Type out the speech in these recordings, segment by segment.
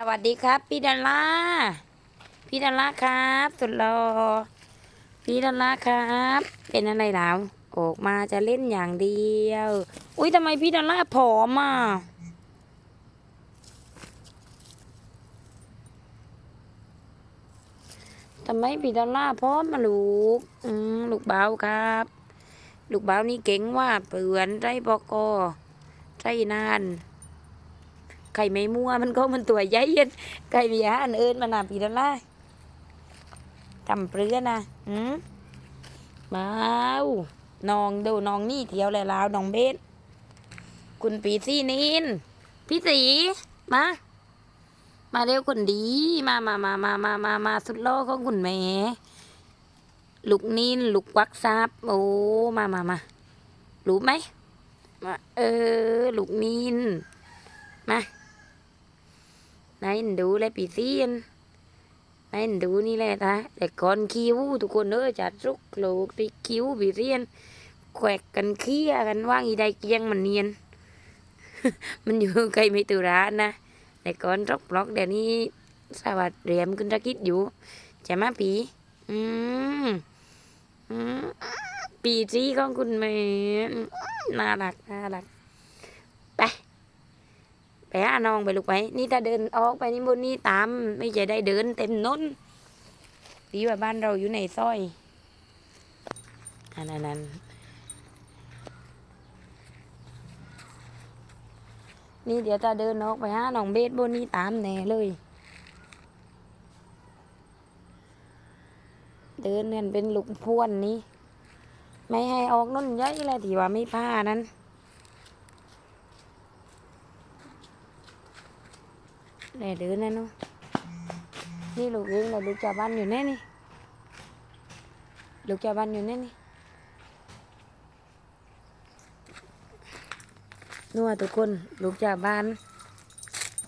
สวัสดีครับ พี่ดอล่าพี่ดอล่าครับสุดหล่อพี่ดอล่าครับ เป็นอะไรแล้วออกมาจะเล่นอย่างเดียว อุ้ยทำไมพี่ดอล่าผอมอะทำไมพี่ดอล่าผอมมาลูก อืมลูกเบาครับ ลูกเบานี่เก่งว่าเปลือนไรบอกอไรนาน ไข่ไม่มั่วมันก็มันตัวใหญ่เย็นไก่เบียอันเอิญมันน่ะปีดอลล่าทำเปลือนะอืมมาวน้องดูน้องนี่เที่ยวแล้วลาวน้องเบสคุณปีซี่นินพี่สีมา มาเร็วคนดี มามามามามามามาสุดโลกของคุณแม่ลูกนินลูกวักซับโอ้มามามารู้ไหมมาเออ ลูกนินมา ไหนดูเลยปีเซียนไหนดูนี่แหละนะแต่ก่อนคิวทุกคนเออจัดรุกโลกที่คิวปีเซียนแขวกกันเคี้ยกันว่างอีใดเกียงมันเนียน มันอยู่ใกล้ไม่ตุร้านนะแต่ก่อนรกบล็อกเดี๋ยวนี้สวัสดิ์เรียมขึ้นตะกิดอยู่ใช่ไหมปีอืมอืมปีจีของคุณแม่น่ารักน่ารัก ไปหาน้องไปลูกไป นี่ถ้าเดินออกไปนี่บนนี่ตาม ไม่ใช่ได้เดินเต็มน้นดีว่าบ้านเราอยู่ในซอย อันนั้นนั้นนี่เดี๋ยวถ้าเดินออกไปหาน้องเบสบนนี่ตามแน่เลย เดินเนี่ยเป็นลูกพวนนี่ไม่ให้ออกน้นเยอะเลยที่ว่าไม่ผ้านั้น แน่เดินนะเนาะนี่ลูกเอง là ลูกชาวบ้านอยู่แน่นี่ลูกชาวบ้านอยู่แน่นี่นัวทุกคนลูกชาวบ้าน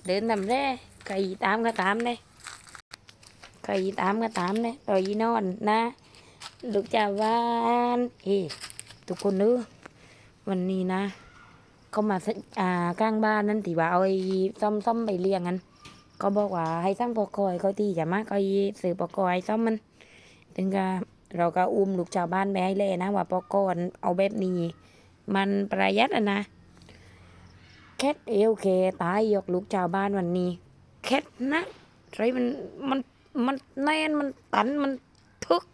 เดินทำแร่ไก่ตามก็ตามเลยไก่ตามก็ตามเลยต่อยนอนนะ ลูกชาวบ้านเฮ้ทุกคนเนื้อวันนี้นะ เขามาสอ่ากลางบ้านนั่นที่ว่าเอาไอ้ซ่อมซ่อมไปเลี้ยงกัน ก็บอกว่าให้สร้างปอกอยเขาตีจะมาก็ซื้อปอกอยซ่อมมัน ถึงก็เราก็อุ้มลูกชาวบ้านไปให้เลยนะว่าปอกอนเอาแบบนี้ มันประหยัดอะนะแคทเอลเคตายยกลูกชาวบ้านวันนี้แคทนะไรมันมันมันแน่นมันตันมันทึก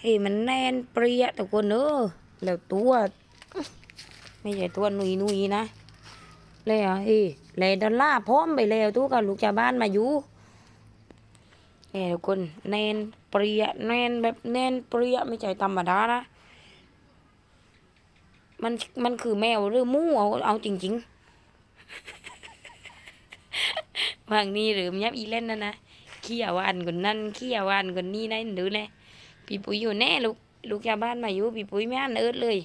เฮ้มันแน่นเปรี้ยทุกคนเออแล้วตัว ไม่ใช่ตัวหนุยนุยนะ เลยอะเอ้เลยดอลลาร์พร้อมไปแล้วทุกกับลูกชาวบ้านมาอยู่เอ้ทุกคนแน่นเปรี้ยแน่นแบบแน่นเปรี้ยไม่ใช่ธรรมดานะมันมันคือแมวหรือมูเอาเอาจริงๆ บางนี้หรือมยับอีเล่นนะนะเขี้ยวอันคนนั้นเขี้ยวอันคนนี้นะดูแน่พี่ปุ๋ยอยู่แน่ลูกลูกชาวบ้านมาอยู่พี่ปุ๋ยไม่อ่านเอิดเลย